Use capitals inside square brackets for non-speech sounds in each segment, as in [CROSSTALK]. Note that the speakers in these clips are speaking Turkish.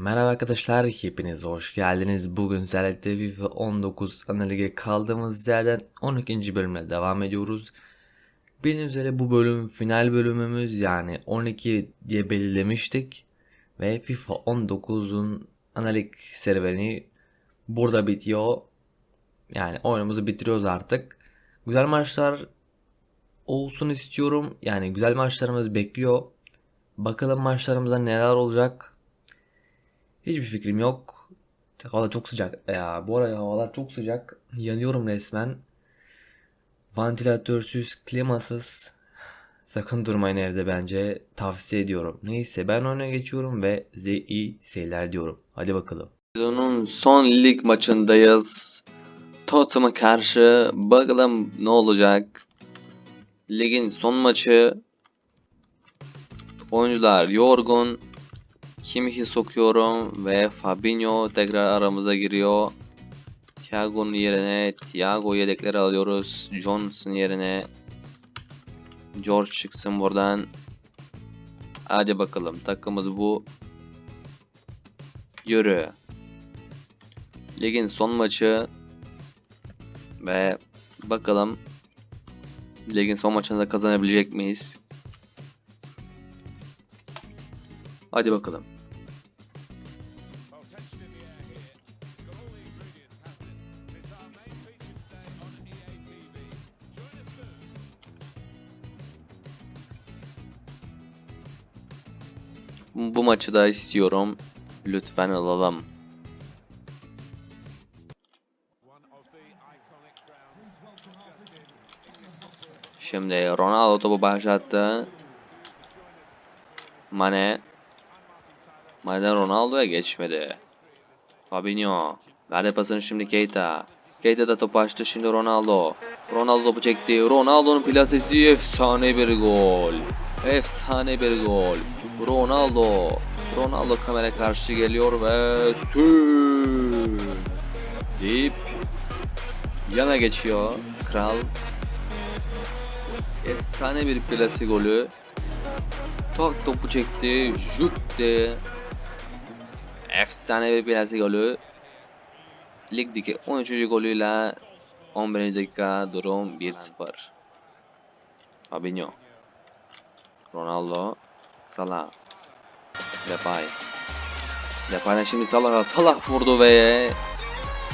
Merhaba arkadaşlar, hepiniz hoş geldiniz. Bugün sizlerle FIFA 19 ana lige kaldığımız yerden 12. bölümle devam ediyoruz. Bildiğiniz üzere bu bölüm final bölümümüz yani 12 diye belirlemiştik. Ve FIFA 19'un ana lig serüveni burada bitiyor. Yani oyunumuzu bitiriyoruz artık. Güzel maçlar olsun istiyorum. Yani güzel maçlarımız bekliyor. Bakalım maçlarımızda neler olacak. Hiçbir fikrim yok. Hava çok sıcak ya. Bu ara havalar çok sıcak. Yanıyorum resmen. Vantilatörsüz, klimasız. Sakın durmayın evde bence. Tavsiye ediyorum. Neyse ben oyuna geçiyorum ve size iyi diyorum. Hadi bakalım. Sezonun son lig maçındayız. Tottenham'a karşı bakalım ne olacak. Ligin son maçı. Oyuncular yorgun. Kimmich'i sokuyorum ve Fabinho tekrar aramıza giriyor. Thiago'nun yerine Thiago yedekleri alıyoruz. Johnson yerine George çıksın buradan. Hadi bakalım takımımız bu. Yürü. Ligin son maçı ve bakalım ligin son maçında kazanabilecek miyiz? Hadi bakalım. Bu maçı da istiyorum. Lütfen alalım. Şimdi Ronaldo topu başlattı. Mane. Mane'den Ronaldo'ya geçmedi. Fabinho. Verdi pasını şimdi Keita. Keita da topu açtı şimdi Ronaldo. Ronaldo topu çekti. Ronaldo'nun plasesi efsane bir gol. Efsane bir gol. Ronaldo. Ronaldo kamera karşı geliyor ve tüm deyip yana geçiyor. Kral Efsane bir plase golü. Tak topu çekti. Jut de. Efsane bir plase golü. Ligdeki 13. golüyle 11. dakika durum 1-0. Fabinho. Ronaldo. Salah. Depay. Depay'dan şimdi Salah'a. Salah vurdu ve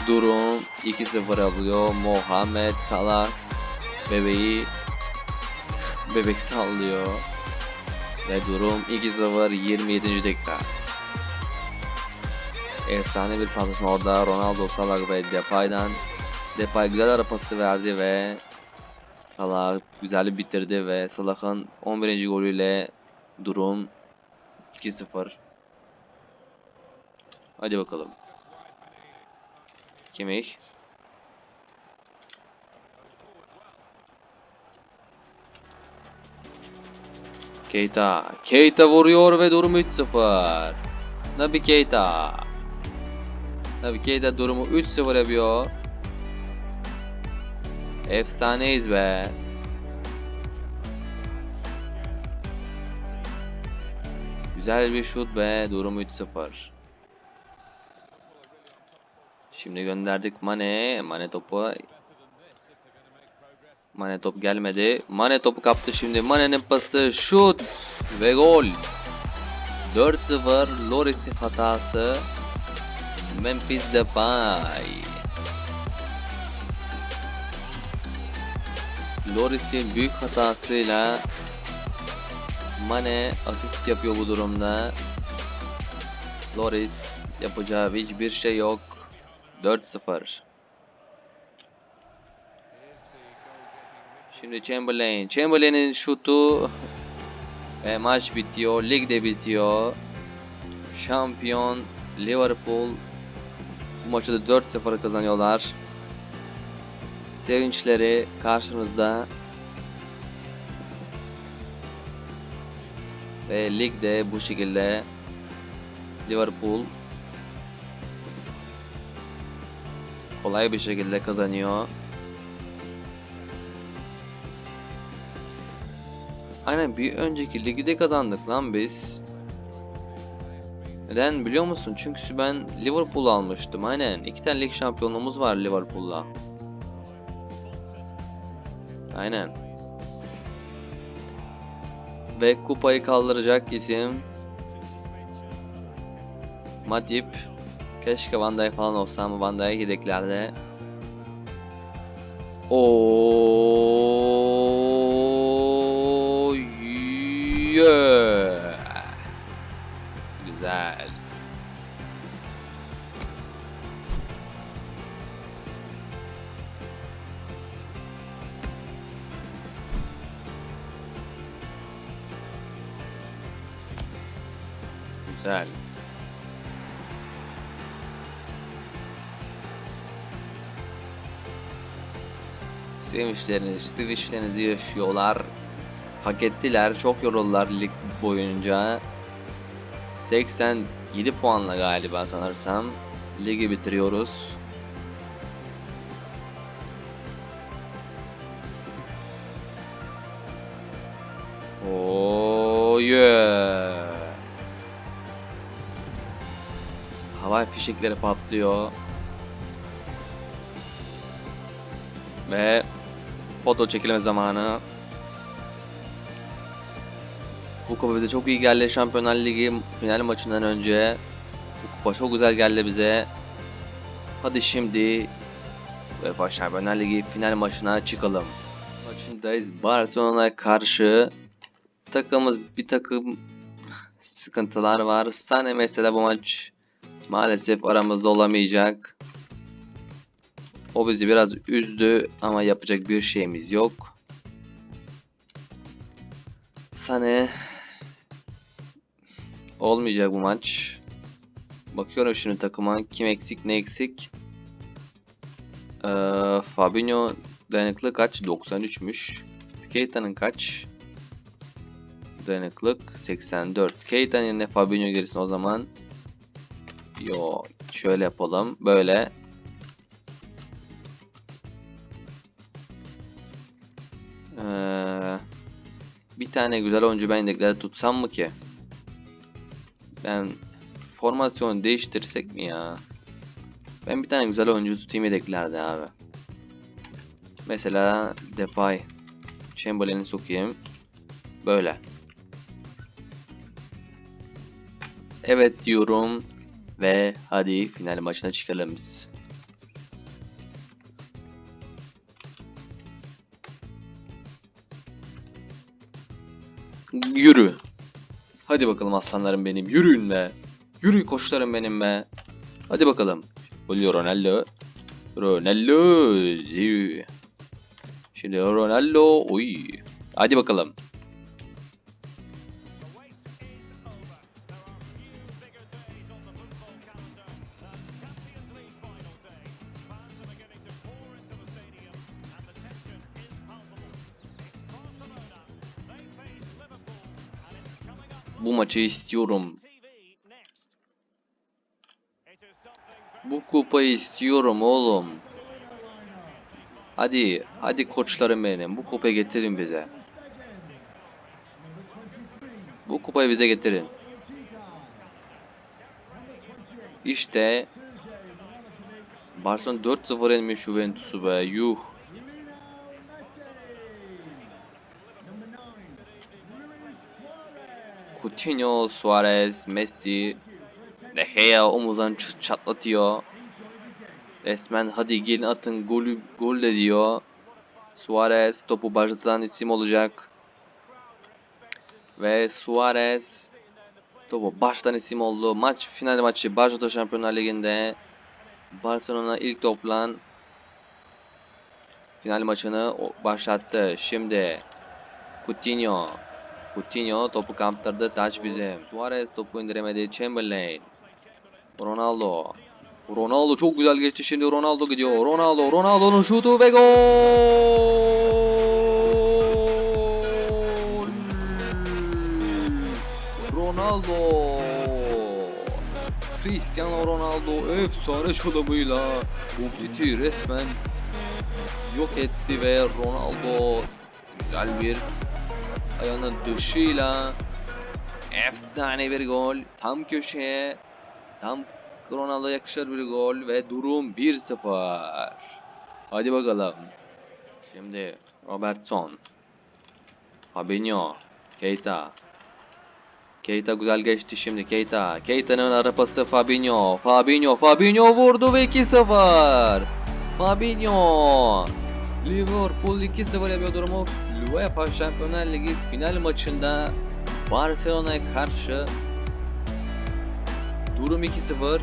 durum 2-0 alıyor. Muhammed Salah bebeği bebek sallıyor. Ve durum 2-0 27. dakika. Efsane bir paslaşma orada Ronaldo Salah ve Depay'dan. Depay güzel ara pası verdi ve Salah güzel bitirdi ve Salah'ın 11. golüyle durum 2-0. Hadi bakalım. Kimmich. Keita. Keita vuruyor ve durum 3-0. Nabi Keita. Nabi Keita durumu 3-0 yapıyor. Efsaneyiz be. Güzel bir şut ve durum 3-0. Şimdi gönderdik Mane. Mane topu Mane top gelmedi. Mane topu kaptı şimdi. Mane'nin pası şut ve gol. 4-0 Loris'in hatası. Memphis Depay. Loris'in büyük hatasıyla Mane asist yapıyor bu durumda. Loris yapacağı hiçbir şey yok. 4-0. Şimdi Chamberlain. Chamberlain'in şutu ve maç bitiyor. Lig de bitiyor. Şampiyon Liverpool bu maçı da 4-0 kazanıyorlar. Sevinçleri karşınızda. Ve lig de bu şekilde Liverpool kolay bir şekilde kazanıyor. Aynen bir önceki ligi de kazandık lan biz. Neden biliyor musun? Çünkü ben Liverpool almıştım. Aynen. İki tane lig şampiyonluğumuz var Liverpool'la. Aynen. Ve kupayı kaldıracak isim Matip. Keşke Van Dijk falan olsa ama Van Dijk yedeklerde. Oo Güzel. Sevinçlerini, sevinçlerinizi yaşıyorlar. Hak ettiler. Çok yoruldular lig boyunca. 87 puanla galiba sanırsam ligi bitiriyoruz. Oh yeah. Havai fişekleri patlıyor. Ve foto çekilme zamanı. Bu kupa bize çok iyi geldi. Şampiyonlar Ligi final maçından önce. Bu kupa çok güzel geldi bize. Hadi şimdi UEFA Şampiyonlar Ligi final maçına çıkalım. Maçındayız. Barcelona'ya karşı takımımız bir takım [LAUGHS] sıkıntılar var. Sane mesela bu maç maalesef aramızda olamayacak. O bizi biraz üzdü ama yapacak bir şeyimiz yok. Sane olmayacak bu maç. Bakıyorum şimdi takıma kim eksik ne eksik. Ee, Fabinho dayanıklı kaç? 93'müş. Keita'nın kaç? Dayanıklık 84. Keita'nın yerine Fabinho girsin o zaman. Yo şöyle yapalım. Böyle. Ee, bir tane güzel oyuncu ben yedeklerde tutsam mı ki? Ben formasyon değiştirsek mi ya? Ben bir tane güzel oyuncu tutayım yedeklerde abi. Mesela Depay. Chamberlain'i sokayım. Böyle. Evet diyorum. Ve hadi final maçına çıkalım biz. Yürü. Hadi bakalım aslanlarım benim. Yürüyün be. Yürü koçlarım benim be. Hadi bakalım. Oluyor Ronaldo. Ronaldo. Şimdi Ronaldo. Oy. Hadi bakalım. Maçı istiyorum. Bu kupayı istiyorum oğlum. Hadi, hadi koçlarım benim. Bu kupayı getirin bize. Bu kupayı bize getirin. İşte Barcelona 4-0 yenmiş Juventus'u be. Yuh. Coutinho, Suarez, Messi, De Gea omuzdan çatlatıyor. Resmen hadi gelin atın golü gol de diyor. Suarez topu başlatan isim olacak. Ve Suarez topu baştan isim oldu. Maç final maçı Barcelona Şampiyonlar Ligi'nde Barcelona ilk toplan final maçını başlattı. Şimdi Coutinho Coutinho topu kaptırdı. Taç bizim. Suarez topu indiremedi. Chamberlain. Ronaldo. Ronaldo çok güzel geçti şimdi. Ronaldo gidiyor. Ronaldo. Ronaldo'nun şutu ve gol. Ronaldo. Cristiano Ronaldo efsane şutumuyla Umtiti resmen yok etti ve Ronaldo güzel bir ayağının dışıyla Efsane bir gol. Tam köşeye. Tam Ronaldo yakışır bir gol ve durum 1-0. Hadi bakalım. Şimdi Robertson. Fabinho. Keita. Keita güzel geçti şimdi Keita. Keita'nın arapası Fabinho. Fabinho. Fabinho vurdu ve 2-0. Fabinho. Liverpool 2-0 yapıyor durumu. UEFA Şampiyonlar Ligi final maçında Barcelona'ya karşı durum 2-0.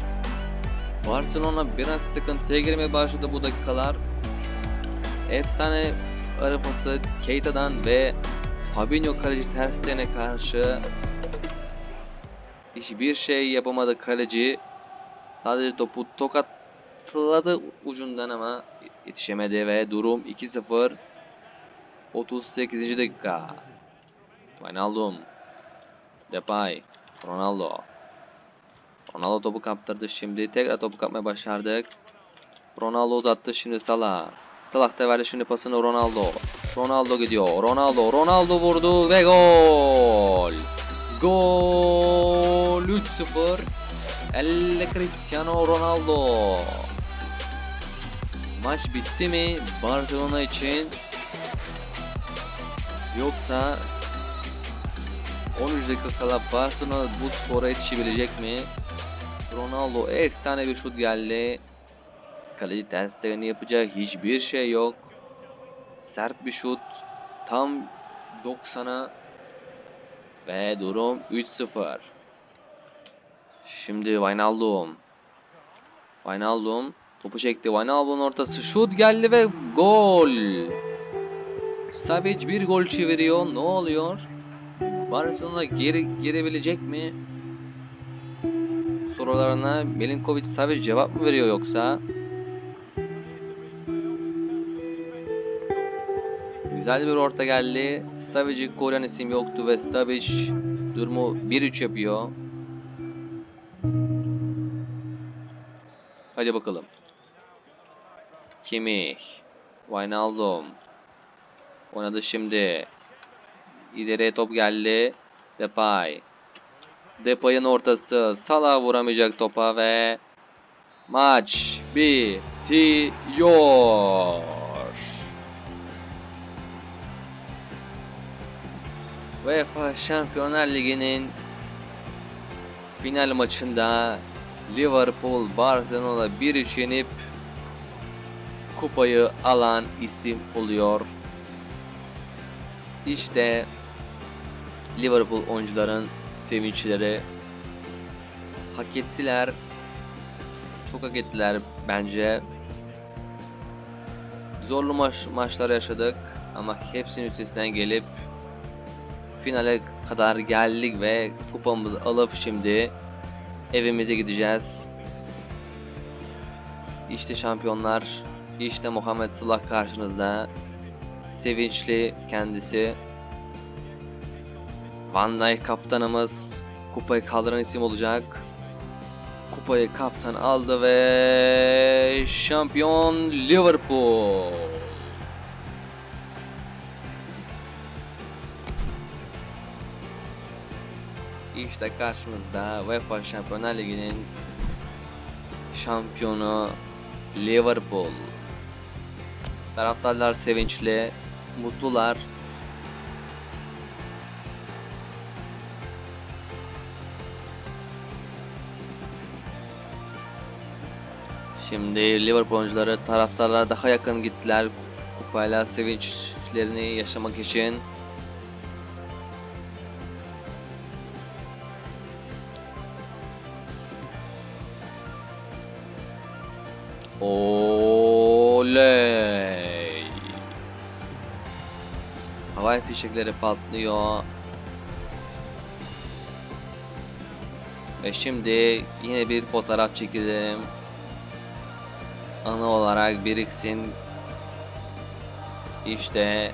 Barcelona biraz sıkıntıya girmeye başladı bu dakikalar. Efsane arapası Keita'dan ve Fabinho kaleci terslerine karşı hiçbir şey yapamadı kaleci. Sadece topu tokatladı ucundan ama yetişemedi ve durum 2-0. 38. dakika. Wijnaldum. Depay. Ronaldo. Ronaldo topu kaptırdı şimdi. Tekrar topu kapmaya başardık. Ronaldo uzattı şimdi Salah. Salah da verdi şimdi pasını Ronaldo. Ronaldo gidiyor. Ronaldo. Ronaldo vurdu ve gol. Gol 3-0. Elle Cristiano Ronaldo. Maç bitti mi Barcelona için? Yoksa 13 dakika kala Barcelona bu skora yetişebilecek mi? Ronaldo efsane bir şut geldi. Kaleci Ter Stegen'in yapacağı hiçbir şey yok. Sert bir şut. Tam 90'a ve durum 3-0. Şimdi Wijnaldum. Wijnaldum topu çekti. Wijnaldum'un ortası şut geldi ve gol. Savic bir gol çeviriyor. Ne oluyor? Barcelona geri girebilecek mi? Sorularına Milinkovic Savic cevap mı veriyor yoksa? Güzel bir orta geldi. Savic'i koruyan isim yoktu ve Savic durumu 1-3 yapıyor. Hadi bakalım. Kimmich. Wijnaldum. Oynadı şimdi. İleriye top geldi. Depay. Depay'ın ortası. Salah vuramayacak topa ve maç bitiyor. UEFA Şampiyonlar Ligi'nin final maçında Liverpool Barcelona 1-3 yenip kupayı alan isim oluyor. İşte Liverpool oyuncuların sevinçleri hak ettiler. Çok hak ettiler bence. Zorlu maç, maçlar yaşadık ama hepsinin üstesinden gelip finale kadar geldik ve kupamızı alıp şimdi evimize gideceğiz. İşte şampiyonlar, işte Muhammed Salah karşınızda. Sevinçli kendisi. Van Dijk kaptanımız kupayı kaldıran isim olacak. Kupayı kaptan aldı ve şampiyon Liverpool. İşte karşımızda UEFA Şampiyonlar Ligi'nin şampiyonu Liverpool. Taraftarlar sevinçli, mutlular. Şimdi Liverpool oyuncuları taraftarlara daha yakın gittiler kupayla sevinçlerini yaşamak için. Fişekleri patlıyor. Ve şimdi yine bir fotoğraf çekelim. Anı olarak biriksin. İşte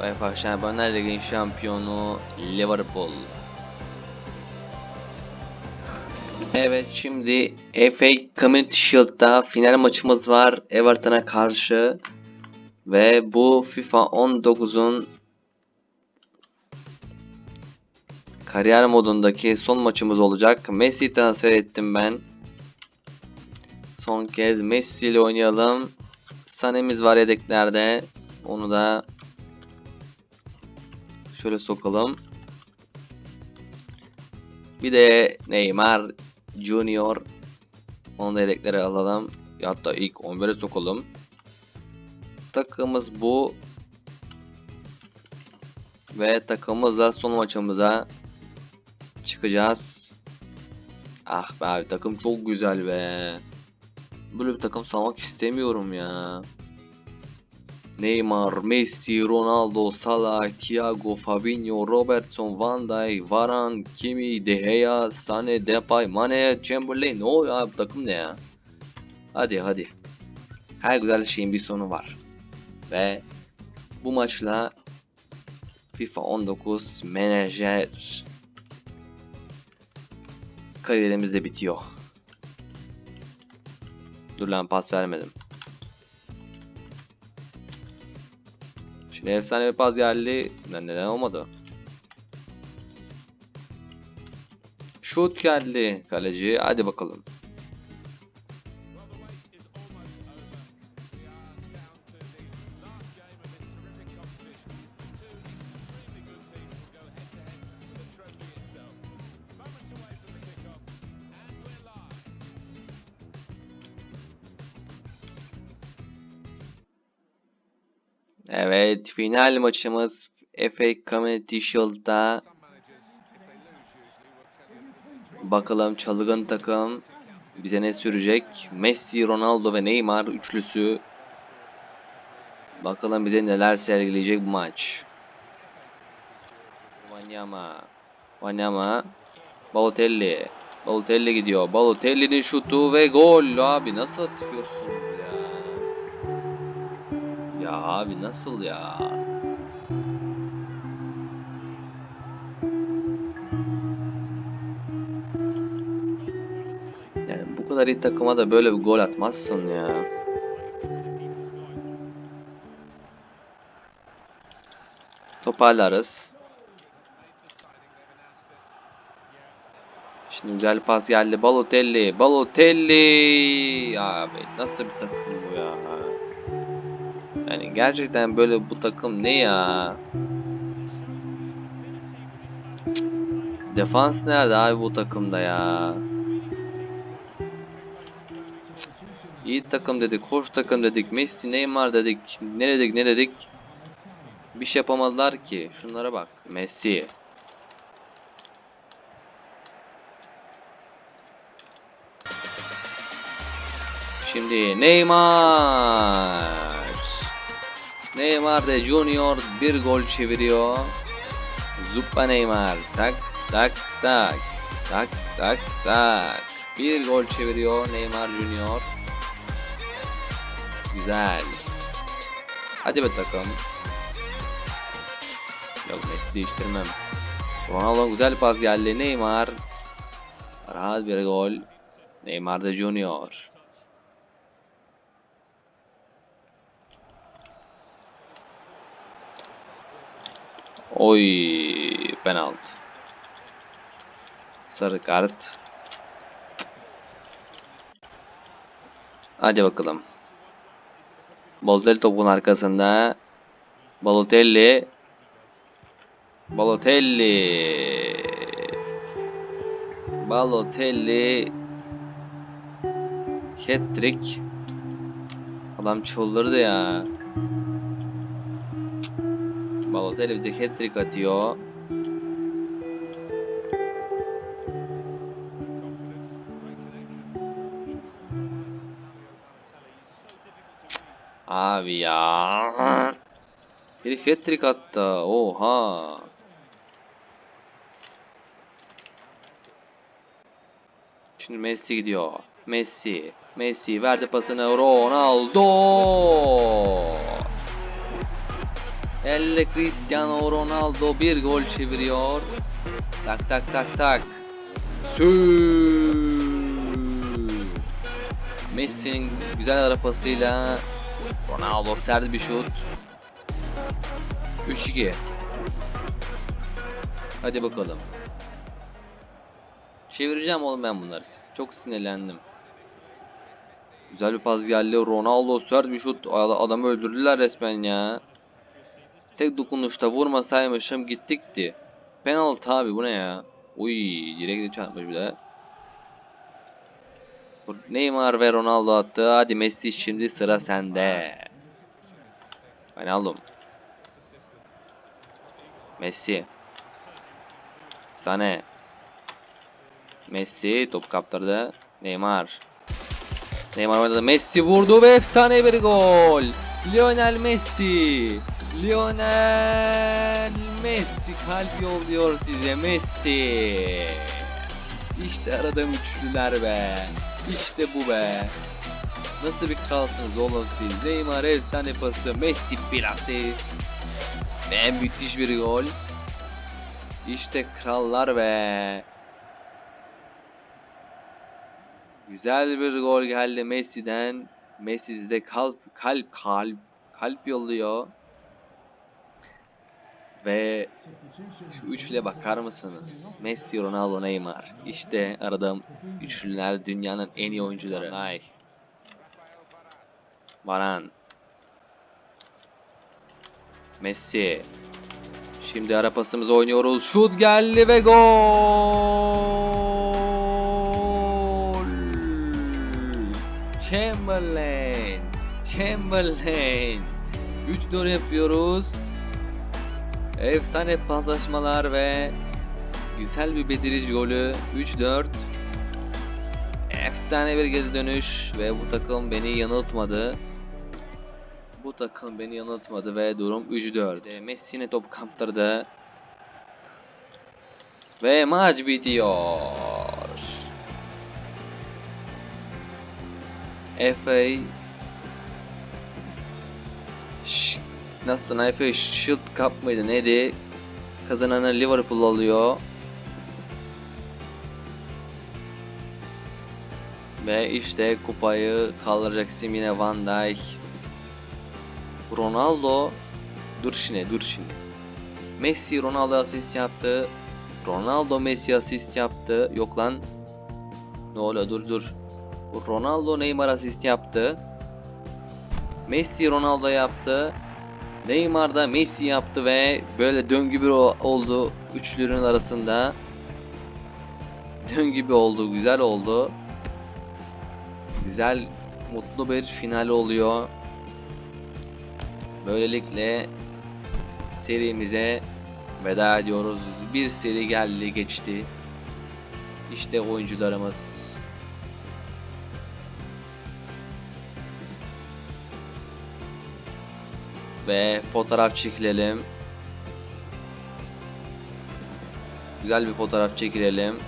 UEFA Şampiyonlar Ligi'nin şampiyonu Liverpool. [LAUGHS] Evet şimdi FA Community Shield'da final maçımız var Everton'a karşı. Ve bu FIFA 19'un Kariyer modundaki son maçımız olacak. Messi transfer ettim ben. Son kez Messi ile oynayalım. Sane'miz var yedeklerde. Onu da şöyle sokalım. Bir de Neymar Junior. Onu da yedeklere alalım. Hatta ilk 11'e sokalım. Takımımız bu. Ve takımımızla son maçımıza çıkacağız. Ah be abi takım çok güzel be. Böyle bir takım salmak istemiyorum ya. Neymar, Messi, Ronaldo, Salah, Thiago, Fabinho, Robertson, Van Dijk, Varane, Kimi, De Gea, Sane, Depay, Mane, Chamberlain. Ne oluyor abi takım ne ya? Hadi hadi. Her güzel şeyin bir sonu var. Ve bu maçla FIFA 19 menajer kariyerimiz de bitiyor. Dur lan pas vermedim. Şimdi efsane bir pas geldi. Lan neden olmadı? Şut geldi kaleci. Hadi bakalım. Final maçımız FA Community Shield'da. Bakalım çılgın takım bize ne sürecek? Messi, Ronaldo ve Neymar üçlüsü. Bakalım bize neler sergileyecek bu maç. Wanyama. Wanyama. Balotelli. Balotelli gidiyor. Balotelli'nin şutu ve gol. Abi nasıl? Ya abi nasıl ya? Yani bu kadar iyi takıma da böyle bir gol atmazsın ya. Toparlarız. Şimdi güzel pas geldi. Balotelli. Balotelli. Abi nasıl bir takım bu ya? Gerçekten böyle bu takım ne ya? Defans nerede abi bu takımda ya? İyi takım dedik, hoş takım dedik, Messi, Neymar dedik, ne dedik ne dedik? Bir şey yapamadılar ki. Şunlara bak. Messi. Şimdi Neymar. Neymar de Junior bir gol çeviriyor. Zuppa Neymar. Tak tak tak. Tak tak tak. Bir gol çeviriyor Neymar Junior. Güzel. Hadi be takım. Yok Messi değiştirmem. Ronaldo güzel pas geldi. Neymar. Rahat bir gol. Neymar da Junior. Oy penaltı. Sarı kart. Hadi bakalım. Balotelli topun arkasında. Balotelli. Balotelli. Balotelli. Hat-trick. Adam çıldırdı ya. Balotelli bize hat-trick atıyor. Abi ya. Herif hat-trick attı. Oha. Şimdi Messi gidiyor. Messi. Messi verdi pasını Ronaldo. Elle Cristiano Ronaldo bir gol çeviriyor. Tak tak tak tak. Messi'nin güzel ara Ronaldo sert bir şut. 3-2. Hadi bakalım. Çevireceğim oğlum ben bunları. Çok sinirlendim. Güzel bir pas geldi. Ronaldo sert bir şut. Ad- Adamı öldürdüler resmen ya. Tek dokunuşta vurmasaymışım gittikti. Penaltı abi bu ne ya? Uy direkt çarpmış bir de. Neymar ve Ronaldo attı. Hadi Messi şimdi sıra sende. Ronaldo. Messi. Sane. Messi top kaptırdı. Neymar. Neymar oynadı. Messi vurdu ve efsane bir gol. Lionel Messi. Lionel Messi kalp yolluyor size Messi. İşte aradığım üçlüler be. İşte bu be. Nasıl bir kralsınız oğlum siz? Neymar efsane pası. Messi asist. Ve müthiş bir gol. İşte krallar be. Güzel bir gol geldi Messi'den. Messi size kalp kalp kalp kalp yolluyor. Ve şu üçlüye bakar mısınız? Messi, Ronaldo, Neymar. İşte aradığım üçlüler dünyanın en iyi oyuncuları. Ay. Varan. Messi. Şimdi ara pasımızı oynuyoruz. Şut geldi ve gol. Chamberlain. Chamberlain. 3-4 yapıyoruz. Efsane paslaşmalar ve güzel bir bedirici golü. 3-4. Efsane bir geri dönüş ve bu takım beni yanıltmadı. Bu takım beni yanıltmadı ve durum 3-4. E, Messi yine top kaptırdı. Ve maç bitiyor. FA Ş- Nasıl FA Shield Cup mıydı neydi? Kazananı Liverpool alıyor. Ve işte kupayı kaldıracak Simine Van Dijk. Ronaldo dur şimdi dur şimdi. Messi Ronaldo asist yaptı. Ronaldo Messi asist yaptı. Yok lan. Ne oluyor dur dur. Ronaldo Neymar asist yaptı. Messi Ronaldo yaptı. Neymar da Messi yaptı ve böyle döngü bir oldu üçlünün arasında. Döngü bir oldu, güzel oldu. Güzel, mutlu bir final oluyor. Böylelikle serimize veda ediyoruz. Bir seri geldi geçti. İşte oyuncularımız. Ve fotoğraf çekilelim. Güzel bir fotoğraf çekilelim.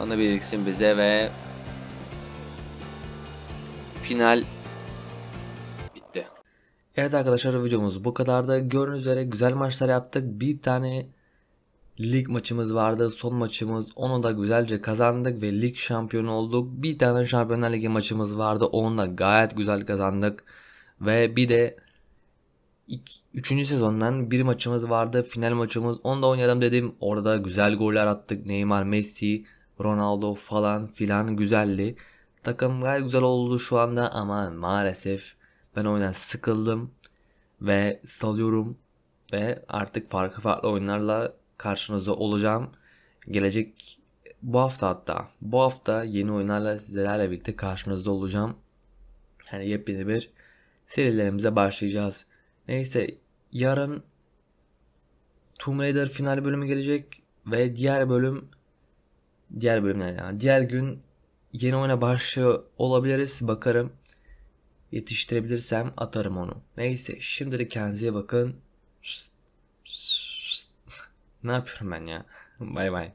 Anı biriksin bize ve final bitti. Evet arkadaşlar videomuz bu kadardı. Gördüğünüz üzere güzel maçlar yaptık. Bir tane lig maçımız vardı. Son maçımız. Onu da güzelce kazandık ve lig şampiyonu olduk. Bir tane Şampiyonlar Ligi maçımız vardı. Onu da gayet güzel kazandık. Ve bir de 3. sezondan bir maçımız vardı. Final maçımız. Onu da oynayalım dedim. Orada güzel goller attık. Neymar, Messi, Ronaldo falan filan güzeldi. Takım gayet güzel oldu şu anda ama maalesef ben oyundan sıkıldım ve salıyorum ve artık farklı farklı oyunlarla karşınızda olacağım. Gelecek bu hafta hatta bu hafta yeni oyunlarla sizlerle birlikte karşınızda olacağım. Yani yepyeni bir serilerimize başlayacağız. Neyse yarın Tomb Raider final bölümü gelecek ve diğer bölüm diğer bölüm ne ya? Diğer gün yeni oyuna başlıyor olabiliriz bakarım. Yetiştirebilirsem atarım onu. Neyse şimdilik kendinize bakın. ne yapıyorum ben ya? Bay bay.